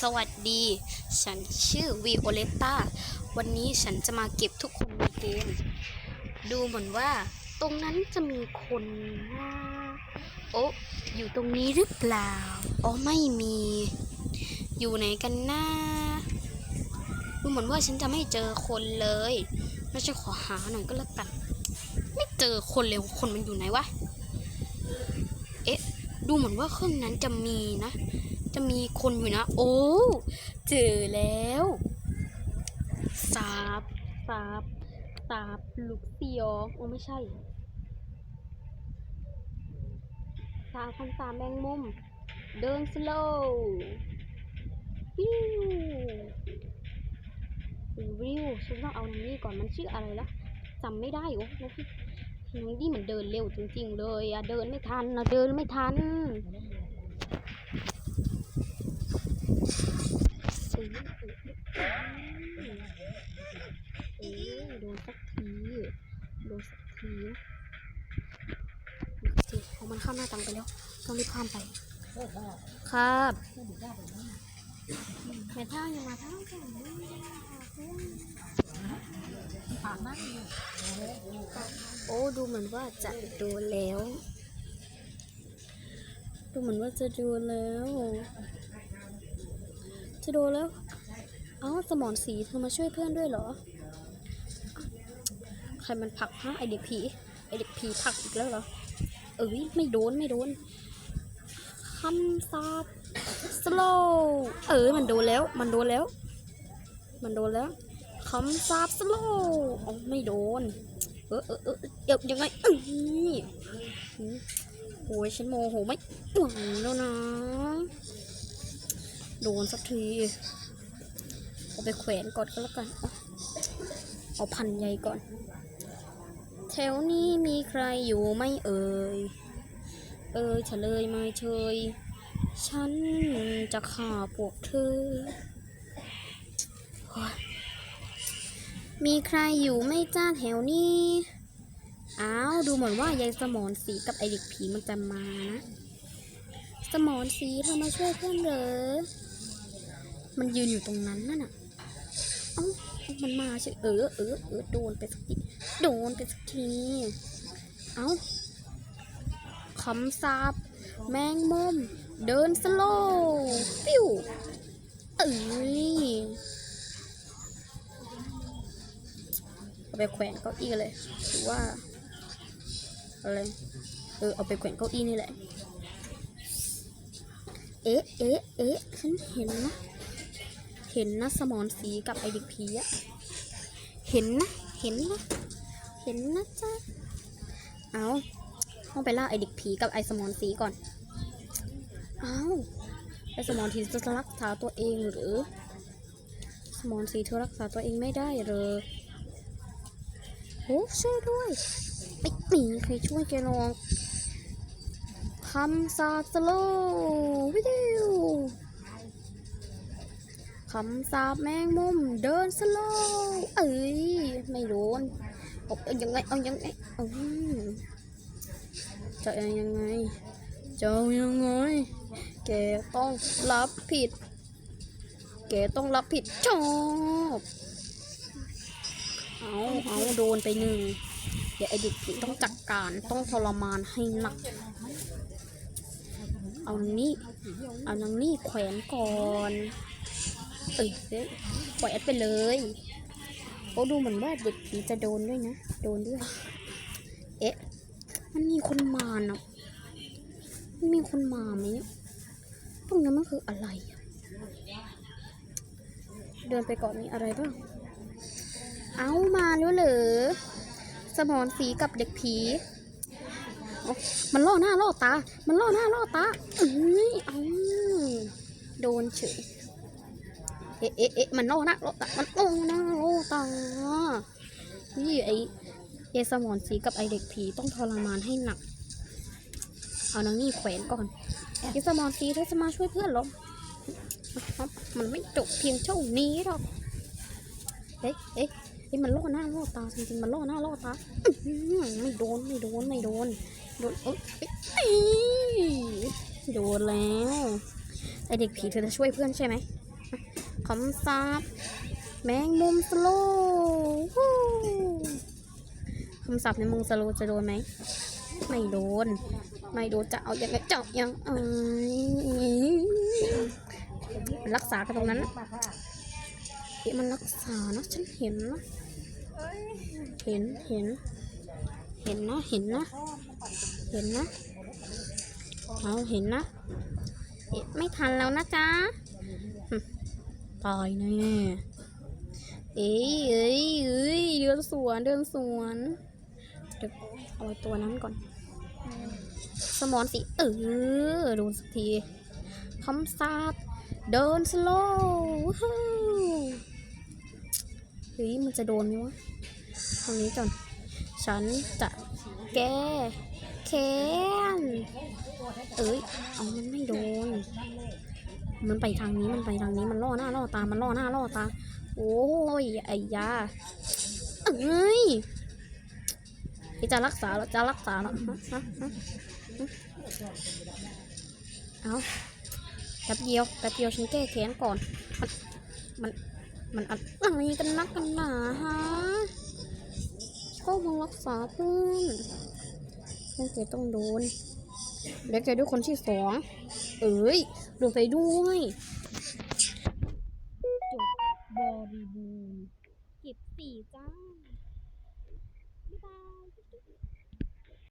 สวัสดี ฉันชื่อวีโอเลตตาวันนี้ฉันจะมาเก็บทุกคนในเกม ดูเหมือนว่า ตรงนั้นจะมีคนนะโอ้อยู่ตรงนี้หรือเปล่า อ๋อ ไม่มี อยู่ไหนกันนะดูเหมือนว่าฉันจะไม่เจอคนเลยแล้วจะขอหาหน่อยก็แล้วกัน ไม่เจอคนเลย คนมันอยู่ไหนวะ เอ๊ะ ดูเหมือนว่าเครื่องนั้นจะมีนะ จะมีคนอยู่นะ โอ้เจอแล้วสาบสาบสาบลูกเตียวโอ้ไม่ใช่สาบคันสามแมงมุม เดินสโลว์วิววิวฉันต้องเอานี่ก่อนมันชื่ออะไรละจำไม่ได้โอ้แล้วพี่นางนี่มันเดินเร็วจริงๆเลยอะเดินไม่ทันนะเดินไม่ทัน เออเออโดนสักทีโดนสักทีนะโอเคเอามันเข้าหน้าตังไปแล้วต้องรีบข้ามไป ครับแม่ท่าอย่ามาท่าแข่งปากันโอ้ดูเหมือนว่าจะโดนแล้ว ดูเหมือนว่าจะโดนแล้ว จะโดนแล้ว เอ้าสมอนสีเธอมาช่วยเพื่อนด้วยเหรอ ใครมันผักฮะไอเด็กผี ไอเด็กผีผักอีกแล้วเหรอ เอ้ยไม่โดนไม่โดนคำสาบสโลเออมันโดนแล้ว มันโดนแล้ว มันโดนแล้วคำสาบสโลอ๋อไม่โดน เออเออเออเดี๋ยวยังไงเอ้ยหืมโอ้ยฉันโมโหไม่หวแล้วนะ โดนสักทีเอาไปแขวนก่อนก็แล้วกันเอาพันใหญ่ก่อน แถวนี้มีใครอยู่ไหม่เอ่ย เอ่ยเฉลยไม่เชยฉันจะฆ่าพวกเธอ มีใครอยู่ไม่จ้าแถวนี้ อ้าว ดูเหมือนว่ายายสมอนสีกับไอเด็กผีมันจะมานะ สมอนสีเธอมาช่วยเพื่อนเหรอ มันยืนอยู่ตรงนั้นนั่นอะเอ้า มันมาใช่เออเออเออโดนไปสักที โดนไปสักที เอ้าคำสาบแมงมุม เดินสโลว์ปิ้วเอ้ยเอาไปแขวนเก้าอี้เลยหรือว่าอะไร เออ เอาไปแขวนเก้าอี้นี่แหละ เอ๊ะ เอ๊ะ เอ๊ะ ฉันเห็นนะ เห็นนะสมอนสีกับไอเด็กผีอะเห็นนะ เห็นนะ เห็นนะจ๊ะ เอาต้องไปล่าไอเด็กผีกับไอสมอนสีก่อน เอาไอสมอนสีจะรักษาตัวเองหรือ สมอนสีเธอรักษาตัวเองไม่ได้เหรอโอ้ช่วยด้วยไม่มีใครช่วยแกหรอกคำสาบสโลว์วิดีโอำสาบแมงมุมเดินสโลว์เอ้ยไม่โดนเอายังไงเอายังไงเอาจะเอายังไงจะเอายังไงแกต้องรับผิด แกต้องรับผิดชอบเอาเอาโดนไปหนึ่งเดี๋ยวไอเด็กผีต้องจัดการต้องทรมานให้หนัก เอานี่เอานางนี่แขวนก่อน เอ้ยเอ้ยแขวนไปเลยโอ้ดูเหมือนว่าเด็กผีจะโดนด้วยนะ โดนด้วย เอ๊ะ มันมีคนมานะมันมีคนมาไหมเนี่ยตรงนั้นมันคืออะไรอะเดินไปก่อนมีอะไรบ้าง เอามาแล้วเหรอ สมอนสีกับเด็กผีเอมันล่อหน้าล่อตา มันล่อหน้าล่อตาเอ้ยเอาโดนเฉย เอ๊ะเอ๊ะเอ๊ะมันล่อหน้าล่อตามันล่อหน้าล่อตานี่ไอเอสมอนสีกับไอเด็กผีต้องทรมานให้หนัก เอานางนี่แขวนก่อนเอสมอนสีเธอจะมาช่วยเพื่อนหรอมันไม่จบเพียงเท่านี้หรอกเอ๊ะเอ๊ะเฮ้ยมันล่อหน้าล่อตาจริงๆมันล่อหน้าล่อตาไม่โดนไม่โดนไม่โดนโดนเอ้ยเอ้ยเอ้ยโดนแล้วไอเด็กผีเธอจะช่วยเพื่อนใช่ไหม คำสาปแมงมุมสโลว์ฮู้คำสาปในมุมสโลว์จะโดนไหม ไม่โดน ไม่โดนจะเอาอยังไงจาะยังเอ้ยรักษากันตรงนั้นนะเฮ้ยมันรักษานะฉันเห็นนะเห็นเห็น เห็นนะเห็นนะ เห็นนะเอาเห็นนะ ไม่ทันแล้วนะจ๊ะ ตายแน่เอ้ยเอ้ยเอ้ยเดินสวนเดินสวนเดี๋ยวเอาตัวนั้นก่อน สมอนสิเออโดนสักทีคำสาปเดินสโลว์ฮู้เฮ้ยมันจะโดนไหมวะทางนี้ก่อน ฉันจะแก้แค้นเอ้ย เอามันไม่โดน มันไปทางนี้มันไปทางนี้มันล่อหน้าล่อตา มันล่อหน้าล่อตา โอ้ยไอ้ยาเอ้ยจะรักษาเหรอจะรักษาเหรอฮะเอาแป๊บเดียวแป๊บเดียวฉันแก้แค้นก่อน มัน มัน มันอะไรกันนักกันหนาฮะก็มารักษาเพื่อนเพื่อนจะต้องโดนเด็กใจด้วยคนที่สอง เอ้ย โดนไปด้วยจบบริบูรณ์เก็บสี่จ้า